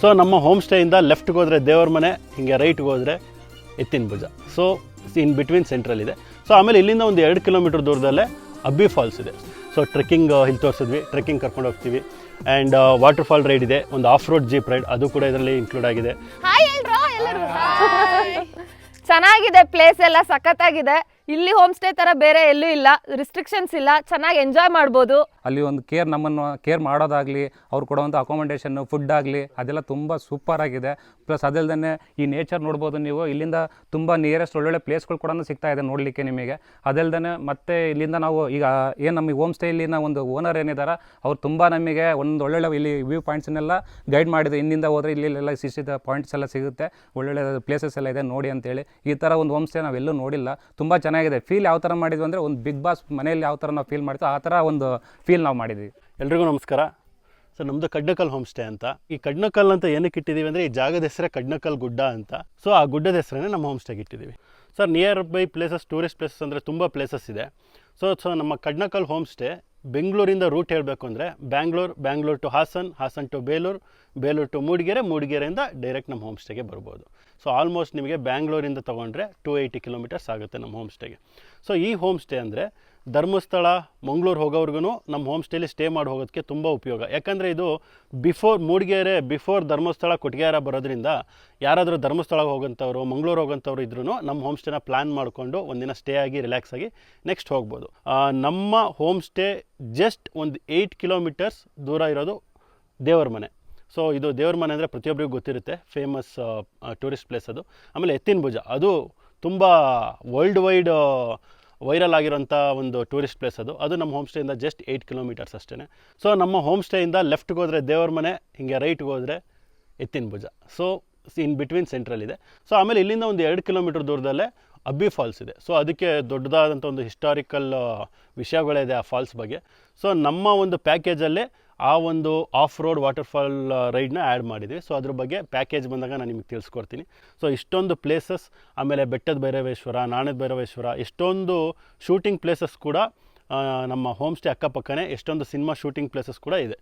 So ನಮ್ಮ home ಸ್ಟೇಯಿಂದ ಲೆಫ್ಟ್ಗೆ ಹೋದರೆ ದೇವರ ಮನೆ, ಹಿಂಗೆ ರೈಟ್ಗೆ ಹೋದರೆ ಎತ್ತಿನ ಭುಜ. ಸೊ ಇನ್ ಬಿಟ್ವೀನ್ ಸೆಂಟ್ರಲ್ ಇದೆ. ಸೊ ಆಮೇಲೆ ಇಲ್ಲಿಂದ ಒಂದು ಎರಡು ಕಿಲೋಮೀಟರ್ ದೂರದಲ್ಲೇ ಅಬ್ಬಿ ಫಾಲ್ಸ್ ಇದೆ. ಸೊ ಟ್ರೆಕ್ಕಿಂಗ್ ಹಿಲ್ ತೋರಿಸಿದ್ವಿ ಟ್ರೆಕ್ಕಿಂಗ್ ಕರ್ಕೊಂಡು ಹೋಗ್ತೀವಿ. ಆ್ಯಂಡ್ ವಾಟರ್ ಫಾಲ್ ರೈಡ್ ಇದೆ, ಒಂದು ಆಫ್ ರೋಡ್ ಜೀಪ್ ರೈಡ್ ಅದು ಕೂಡ ಇದರಲ್ಲಿ ಇನ್ಕ್ಲೂಡ್ ಆಗಿದೆ. ಚೆನ್ನಾಗಿದೆ ಪ್ಲೇಸ್ ಎಲ್ಲ, ಸಖತ್ತಾಗಿದೆ. ಇಲ್ಲಿ ಹೋಮ್ ಸ್ಟೇ ತರ ಬೇರೆ ಎಲ್ಲೂ ಇಲ್ಲ ರಿಸ್ಟ್ರಿಕ್ಷನ್ಸ್ ಇಲ್ಲ, ಚೆನ್ನಾಗಿ ಎಂಜಾಯ್ ಮಾಡ್ಬೋದು. ಅಲ್ಲಿ ಒಂದು ಕೇರ್ ನಮ್ಮನ್ನು ಕೇರ್ ಮಾಡೋದಾಗಲಿ, ಅವ್ರು ಕೊಡುವಂಥ ಅಕಾಮಡೇಷನ್ ಫುಡ್ ಆಗಲಿ, ಅದೆಲ್ಲ ತುಂಬ ಸೂಪರ್ ಆಗಿದೆ. ಪ್ಲಸ್ ಅದಲ್ಲದೆ ಈ ನೇಚರ್ ನೋಡ್ಬೋದು ನೀವು, ಇಲ್ಲಿಂದ ತುಂಬ ನಿಯರೆಸ್ಟ್ ಒಳ್ಳೊಳ್ಳೆ ಪ್ಲೇಸ್ಗಳು ಕೂಡ ಸಿಗ್ತಾ ಇದೆ ನೋಡಲಿಕ್ಕೆ ನಿಮಗೆ. ಅದಲ್ಲದೆ ಮತ್ತೆ ಇಲ್ಲಿಂದ ನಾವು ಈಗ, ಏನು ನಮಗೆ ಹೋಮ್ ಸ್ಟೇ ಇಲ್ಲಿನ ಒಂದು ಓನರ್ ಏನಿದ್ದಾರೆ ಅವ್ರು ತುಂಬ ನಮಗೆ ಒಂದು ಒಳ್ಳೊಳ್ಳೆ ಇಲ್ಲಿ ವ್ಯೂ ಪಾಯಿಂಟ್ಸನ್ನೆಲ್ಲ ಗೈಡ್ ಮಾಡಿದೆ ಇಲ್ಲಿಂದ ಹೋದರೆ ಇಲ್ಲೆಲ್ಲ ಸಿಸಿದ ಪಾಯಿಂಟ್ಸ್ ಎಲ್ಲ ಸಿಗುತ್ತೆ. ಒಳ್ಳೊಳ್ಳೆ ಪ್ಲೇಸಸ್ ಎಲ್ಲ ಇದೆ ನೋಡಿ ಅಂತೇಳಿ. ಈ ಥರ ಒಂದು ಹೋಮ್ ಸ್ಟೇ ನಾವೆಲ್ಲೂ ನೋಡಿಲ್ಲ. ತುಂಬ ಚೆನ್ನಾಗಿದೆ. ಫೀಲ್ ಯಾವ ಥರ ಮಾಡಿದ್ವಿ ಅಂದರೆ ಒಂದು ಬಿಗ್ ಬಾಸ್ ಮನೆಯಲ್ಲಿ ಯಾವ ಥರ ನಾವು ಫೀಲ್ ಮಾಡ್ತೀವಿ ಆ ಥರ ಒಂದು ಫೀಲ್ ನಾವು ಮಾಡಿದ್ವಿ. ಎಲ್ರಿಗೂ ನಮಸ್ಕಾರ. ಸರ್ ನಮ್ಮದು ಕಡ್ನಕಲ್ ಹೋಮ್ ಸ್ಟೇ ಅಂತ. ಈ ಕಡ್ನಕಲ್ ಅಂತ ಏನಕ್ಕೆ ಇಟ್ಟಿದ್ದೀವಿ ಅಂದರೆ ಈ ಜಾಗದ ಹೆಸರೇ ಕಡ್ನಕಲ್ ಗುಡ್ಡ ಅಂತ. ಸೊ ಆ ಗುಡ್ಡದ ಹೆಸರೇ ನಮ್ಮ ಹೋಮ್ ಸ್ಟೇಗೆ ಇಟ್ಟಿದ್ದೀವಿ. Sir nearby places tourist places ಅಂದರೆ ತುಂಬ ಪ್ಲೇಸಸ್ ಇದೆ. ಸೊ ಸೊ ನಮ್ಮ ಕಡ್ನಕಲ್ ಹೋಮ್ ಸ್ಟೇ ಬೆಂಗಳೂರಿಂದ ರೂಟ್ ಹೇಳಬೇಕು ಅಂದರೆ Bangalore, Bangalore to Hassan Hassan to Belur Belur to Mudigere, ಮೂಡಿಗೆರೆಯಿಂದ direct ನಮ್ಮ ಹೋಮ್ ಸ್ಟೇಗೆ ಬರ್ಬೋದು. ಸೊ ಆಲ್ಮೋಸ್ಟ್ ನಿಮಗೆ ಬ್ಯಾಂಗ್ಳೂರಿಂದ ತೊಗೊಂಡ್ರೆ ಟು ಏಯ್ಟಿ ಕಿಲೋಮೀಟರ್ಸ್ ಆಗುತ್ತೆ ನಮ್ಮ ಹೋಮ್ ಸ್ಟೇಗೆ ಸೊ ಈ ಹೋಮ್ ಸ್ಟೇ ಅಂದರೆ ಧರ್ಮಸ್ಥಳ, ಮಂಗಳೂರು ಹೋಗೋವ್ರಿಗೂ ನಮ್ಮ ಹೋಮ್ ಸ್ಟೇಲಿ ಸ್ಟೇ ಮಾಡಿ ಹೋಗೋದಕ್ಕೆ ತುಂಬ ಉಪಯೋಗ. ಯಾಕಂದರೆ ಇದು ಬಿಫೋರ್ ಮೂಡಿಗೆರೆ ಬಿಫೋರ್ ಧರ್ಮಸ್ಥಳ ಕೊಟ್ಟಿಗೆಹಾರ ಬರೋದ್ರಿಂದ ಯಾರಾದರೂ ಧರ್ಮಸ್ಥಳಕ್ಕೆ ಹೋಗೋಂಥವ್ರು ಮಂಗಳೂರು ಹೋಗೋಂಥವ್ರು ಇದ್ರೂ ನಮ್ಮ ಹೋಮ್ ಸ್ಟೇನ ಪ್ಲ್ಯಾನ್ ಮಾಡಿಕೊಂಡು ಒಂದಿನ ಸ್ಟೇ ಆಗಿ ರಿಲ್ಯಾಕ್ಸ್ ಆಗಿ ನೆಕ್ಸ್ಟ್ ಹೋಗ್ಬೋದು. ನಮ್ಮ ಹೋಮ್ ಸ್ಟೇ ಜಸ್ಟ್ ಒಂದು ಏಯ್ಟ್ ಕಿಲೋಮೀಟರ್ಸ್ ದೂರ ಇರೋದು ದೇವರ ಮನೆ. ಸೊ ಇದು ದೇವ್ರ ಮನೆ ಅಂದರೆ ಪ್ರತಿಯೊಬ್ಬರಿಗೂ ಗೊತ್ತಿರುತ್ತೆ ಫೇಮಸ್ ಟೂರಿಸ್ಟ್ ಪ್ಲೇಸ್ ಅದು. ಆಮೇಲೆ ಎತ್ತಿನ ಭುಜ, ಅದು ತುಂಬ ವರ್ಲ್ಡ್ ವೈಡ್ ವೈರಲ್ ಆಗಿರೋಂಥ ಒಂದು ಟೂರಿಸ್ಟ್ ಪ್ಲೇಸ್ ಅದು. ಅದು ನಮ್ಮ ಹೋಮ್ ಸ್ಟೇಯಿಂದ ಜಸ್ಟ್ ಏಯ್ಟ್ ಕಿಲೋಮೀಟರ್ಸ್ ಅಷ್ಟೇ ಸೊ ನಮ್ಮ ಹೋಮ್ ಸ್ಟೇಯಿಂದ ಲೆಫ್ಟ್ಗೆ ಹೋದರೆ ದೇವರ ಮನೆ, ಹಿಂಗೆ ರೈಟ್ಗೆ ಹೋದರೆ ಎತ್ತಿನ ಭುಜ. ಸೊ ಇನ್ ಬಿಟ್ವೀನ್ ಸೆಂಟ್ರಲ್ ಇದೆ. ಸೊ ಆಮೇಲೆ ಇಲ್ಲಿಂದ ಒಂದು ಎರಡು ಕಿಲೋಮೀಟರ್ ದೂರದಲ್ಲೇ ಅಬ್ಬಿ ಫಾಲ್ಸ್ ಇದೆ. ಸೊ ಅದಕ್ಕೆ ದೊಡ್ಡದಾದಂಥ ಒಂದು ಹಿಸ್ಟಾರಿಕಲ್ ವಿಷಯಗಳಿದೆ ಆ ಫಾಲ್ಸ್ ಬಗ್ಗೆ. ಸೊ ನಮ್ಮ ಒಂದು ಪ್ಯಾಕೇಜಲ್ಲೇ ಆ ಒಂದು ಆಫ್ ರೋಡ್ ವಾಟರ್ಫಾಲ್ ರೈಡ್ನ ಆ್ಯಡ್ ಮಾಡಿದ್ವಿ ಸೊ ಅದ್ರ ಬಗ್ಗೆ ಪ್ಯಾಕೇಜ್ ಬಂದಾಗ ನಾನು ನಿಮಗೆ ತಿಳಿಸ್ಕೊಡ್ತೀನಿ. ಸೊ ಇಷ್ಟೊಂದು ಪ್ಲೇಸಸ್ ಆಮೇಲೆ ಬೆಟ್ಟದ ಭೈರವೇಶ್ವರ, ನಾಣದ ಭೈರವೇಶ್ವರ, ಎಷ್ಟೊಂದು ಶೂಟಿಂಗ್ ಪ್ಲೇಸಸ್ ಕೂಡ ನಮ್ಮ ಹೋಮ್ ಸ್ಟೇ ಅಕ್ಕಪಕ್ಕನೇ ಎಷ್ಟೊಂದು ಸಿನಿಮಾ ಶೂಟಿಂಗ್ ಪ್ಲೇಸಸ್ ಕೂಡ ಇದೆ.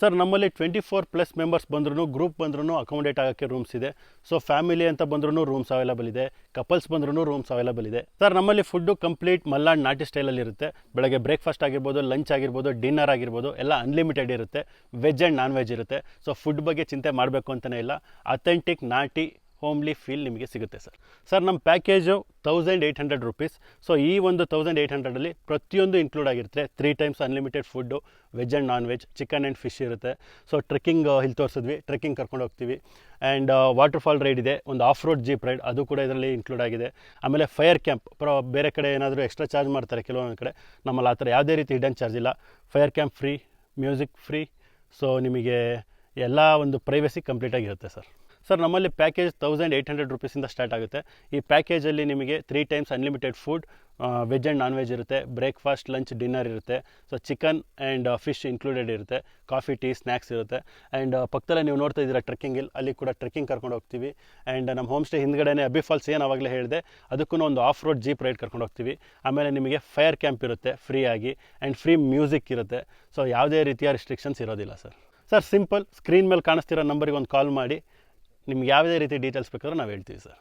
ಸರ್, ನಮ್ಮಲ್ಲಿ ಟ್ವೆಂಟಿ ಫೋರ್ ಪ್ಲಸ್ ಮೆಂಬರ್ಸ್ ಬಂದ್ರೂ ಗ್ರೂಪ್ ಬಂದ್ರೂ ಅಕೊಮೊಡೇಟ್ ಆಗೋಕ್ಕೆ ರೂಮ್ಸ್ ಇದೆ. ಸೊ ಫ್ಯಾಮಿಲಿ ಅಂತ ಬಂದ್ರೂ ರೂಮ್ಸ್ ಅವೈಲೇಬಲ್ ಇದೆ. ಕಪಲ್ಸ್ ಬಂದ್ರೂ ರೂಮ್ಸ್ ಅವೈಲೇಬಲ್ ಇದೆ. ಸರ್, ನಮ್ಮಲ್ಲಿ ಫುಡ್ಡು ಕಂಪ್ಲೀಟ್ ಮಲ್ನಾಡ್ ನಾಟಿ ಸ್ಟೈಲಲ್ಲಿ ಇರುತ್ತೆ. ಬೆಳಗ್ಗೆ ಬ್ರೇಕ್ಫಾಸ್ಟ್ ಆಗಿರ್ಬೋದು ಲಂಚ್ ಆಗಿರ್ಬೋದು ಡಿನ್ನರ್ ಆಗಿರ್ಬೋದು, ಎಲ್ಲ ಅನ್ಲಿಮಿಟೆಡ್ ಇರುತ್ತೆ. ವೆಜ್ ಆ್ಯಂಡ್ ನಾನ್ ವೆಜ್ ಇರುತ್ತೆ. ಸೊ ಫುಡ್ ಬಗ್ಗೆ ಚಿಂತೆ ಮಾಡಬೇಕು ಅಂತಲೇ ಇಲ್ಲ. ಅಥೆಂಟಿಕ್ ನಾಟಿ ಹೋಮ್ಲಿ ಫೀಲ್ ನಿಮಗೆ ಸಿಗುತ್ತೆ ಸರ್. ಸರ್, ನಮ್ಮ package thousand eight hundred rupees so ಈ ಒಂದು ತೌಸಂಡ್ ಏಯ್ಟ್ ಹಂಡ್ರೆಡಲ್ಲಿ ಪ್ರತಿಯೊಂದು ಇನ್ಕ್ಲೂಡ್ ಆಗಿರುತ್ತೆ. Three times unlimited food veg and non veg chicken and fish ಇರುತ್ತೆ ಸೊ ಟ್ರೆಕ್ಕಿಂಗ್ ಇಲ್ಲಿ ತೋರಿಸಿದ್ವಿ. ಟ್ರೆಕ್ಕಿಂಗ್ ಕರ್ಕೊಂಡು ಹೋಗ್ತೀವಿ. ಆ್ಯಂಡ್ ವಾಟರ್ ಫಾಲ್ ರೈಡ್ ಇದೆ. ಒಂದು ಆಫ್ ರೋಡ್ ಜೀಪ್ ರೈಡ್ ಅದು ಕೂಡ ಇದರಲ್ಲಿ ಇನ್ಕ್ಲೂಡ್ ಆಗಿದೆ. ಆಮೇಲೆ ಫೈರ್ ಕ್ಯಾಂಪ್ ಪ್ರ, ಬೇರೆ ಕಡೆ ಏನಾದರೂ ಎಕ್ಸ್ಟ್ರಾ ಚಾರ್ಜ್ ಮಾಡ್ತಾರೆ ಕೆಲವೊಂದು ಕಡೆ. ನಮ್ಮಲ್ಲಿ ಆ ಥರ ಯಾವುದೇ ರೀತಿ ಹಿಡನ್ ಚಾರ್ಜ್ ಇಲ್ಲ. Fire camp free music free so ನಿಮಗೆ ಎಲ್ಲ ಒಂದು ಪ್ರೈವಸಿ ಕಂಪ್ಲೀಟಾಗಿರುತ್ತೆ ಸರ್. ಸರ್, ನಮ್ಮಲ್ಲಿ ಪ್ಯಾಕೇಜ್ ತೌಸಂಡ್ ಏಯ್ಟ್ ಹಂಡ್ರೆಡ್ ರುಪೀಸಿಂದ ಸ್ಟಾರ್ಟ್ ಆಗುತ್ತೆ. ಈ ಪ್ಯಾಕೇಜಲ್ಲಿ ನಿಮಗೆ three times unlimited food veg and non veg ಇರುತ್ತೆ. ಬ್ರೇಕ್ಫಾಸ್ಟ್ ಲಂಚ್ ಡಿನ್ನರ್ ಇರುತ್ತೆ. So chicken and fish included ಇರುತ್ತೆ. ಕಾಫಿ ಟೀ ಸ್ನ್ಯಾಕ್ಸ್ ಇರುತ್ತೆ. ಆ್ಯಂಡ್ ಪಕ್ಕದಲ್ಲೇ ನೀವು ನೋಡ್ತಾ ಇದ್ದೀರಾ ಟ್ರೆಕ್ಕಿಂಗ್ ಇಲ್ಲಿ, ಅಲ್ಲಿ ಕೂಡ ಟ್ರೆಕ್ಕಿಂಗ್ ಕರ್ಕೊಂಡು ಹೋಗ್ತೀವಿ. ಆ್ಯಂಡ್ ನಮ್ಮ ಹೋಮ್ ಸ್ಟೇ ಹಿಂದ್ಗಡೆನೇ ಅಬ್ಬಿ ಫಾಲ್ಸ್ ಏನು ಆವಾಗಲೇ ಹೇಳಿದೆ, ಅದಕ್ಕೂ ಒಂದು ಆಫ್ ರೋಡ್ ಜೀಪ್ ರೈಡ್ ಕರ್ಕೊಂಡು ಹೋಗ್ತೀವಿ. ಆಮೇಲೆ ನಿಮಗೆ ಫೈರ್ ಕ್ಯಾಂಪ್ ಇರುತ್ತೆ ಫ್ರೀ ಆಗಿ. ಆ್ಯಂಡ್ ಫ್ರೀ ಮ್ಯೂಸಿಕ್ ಇರುತ್ತೆ. ಸೊ ಯಾವುದೇ ರೀತಿಯ ರಿಸ್ಟ್ರಿಕ್ಷನ್ಸ್ ಇರೋದಿಲ್ಲ ಸರ್ ಸರ್ ಸಿಂಪಲ್ ಸ್ಕ್ರೀನ್ ಮೇಲೆ ಕಾಣಿಸ್ತಿರೋ ನಂಬರಿಗೆ ಒಂದು ಕಾಲ್ ಮಾಡಿ. ನಿಮ್ಗೆ ಯಾವುದೇ ರೀತಿ ಡೀಟೇಲ್ಸ್ ಬೇಕಾದ್ರೂ ನಾವು ಹೇಳ್ತೀವಿ ಸರ್